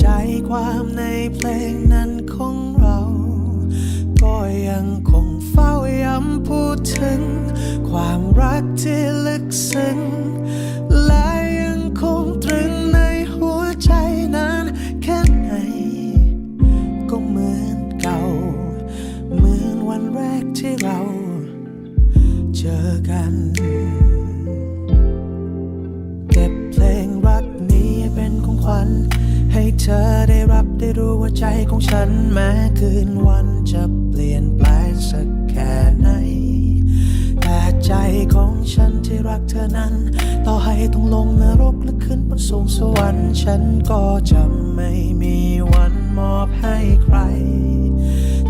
ใจความในเพลงนั้นของเรา ก็ยังคงเฝ้าย้ำพูดถึง ความรักที่ลึกซึ้งและยังคงตรึงในหัวใจนานแค่ไหน ก็เหมือนเก่า เหมือนวันแรกที่เรา เจอกัน ให้เธอได้รับได้รู้ว่าใจของฉันแม้คืนวันจะเปลี่ยนแปลงสักแค่ไหน แต่ใจของฉันที่รักเธอนั้น ต่อให้ต้องลงนรกหรือขึ้นบนสวงสวรรค์ฉันก็จะไม่มีวันมอบให้ใคร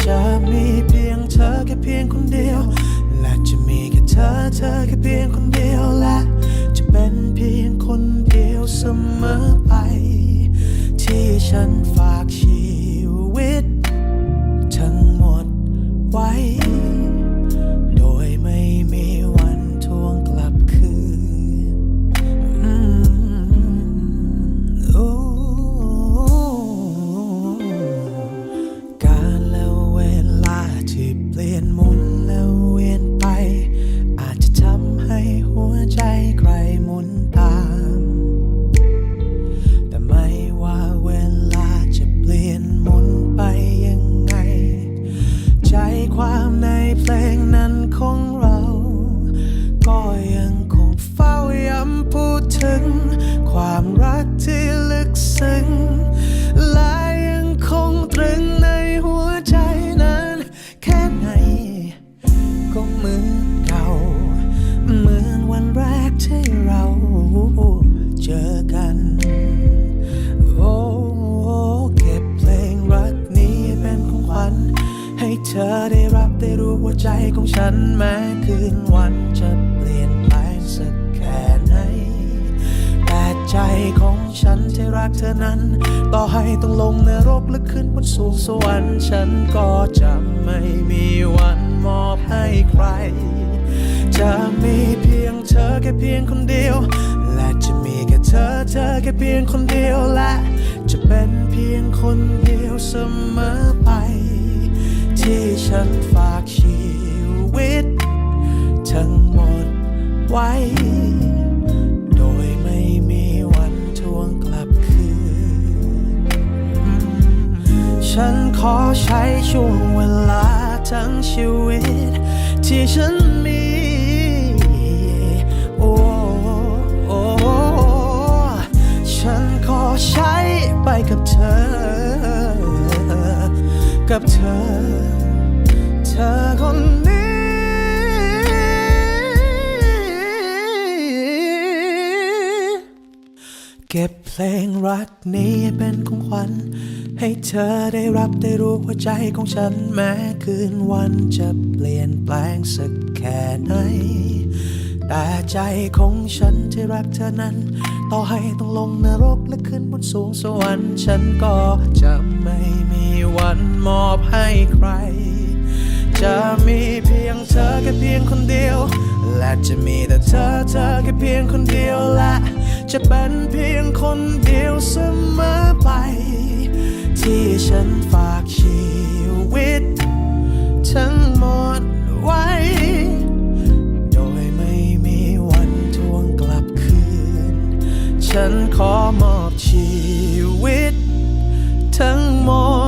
จะมีเพียงเธอแค่เพียงคนเดียว และจะมีแค่เธอเธอแค่เพียงคนเดียวและ จะเป็นเพียงคนเดียวเสมอไป ฉันฝากชีวิต ทั้งหมดไว้ โดยไม่มีวันทวงกลับคืนโอ้การและเวลาที่เปลี่ยน ซึ้งและยังคงตรึงในหัวใจนั้นแค่ไหน ก็เหมือนเก่า เหมือนวันแรกที่เราเจอกัน โอ้เก็บเพลงรักนี้เป็นของขวัญให้เธอได้รับได้รู้ว่าใจของฉันแม้คืนวันจะ ฉันที่รักเธอนั้น ต่อให้ต้องลงนรกหรือขึ้นบนสูงสวรรค์ฉันก็จะไม่มีวันมอบให้ใคร จะมีเพียงเธอแค่เพียงคนเดียว และจะมีแค่เธอเธอแค่เพียงคนเดียวและจะเป็นเพียงคนเดียวเสมอไป ที่ฉันฝากชีวิต ทั้งหมดไว้ ฉันขอใช้ช่วงเวลาทั้งชีวิต ที่ฉันมี โอ้โอฉันขอใช้ไปกับเธอ กับเธอ เธอคนนี้เก็บเพลงรักนี้เป็นของขวัญ ให้เธอได้รับได้รู้ว่าใจของฉันแม้คืนวันจะเปลี่ยนแปลงสักแค่ไหน แต่ใจของฉันที่รักเธอนั้น ต่อให้ต้องลงนรกและขึ้นบนสูงสวรรค์ฉันก็จะไม่มีวันมอบให้ใคร จะมีเพียงเธอแค่เพียงคนเดียว และจะมีแต่เธอเธอแค่เพียงคนเดียวและจะเป็นเพียงคนเดียวเสมอไป ฉันฝากชีวิต ทั้งหมดไว้ โดยไม่มีวันทวงกลับคืน ฉันขอมอบชีวิต ทั้งหมด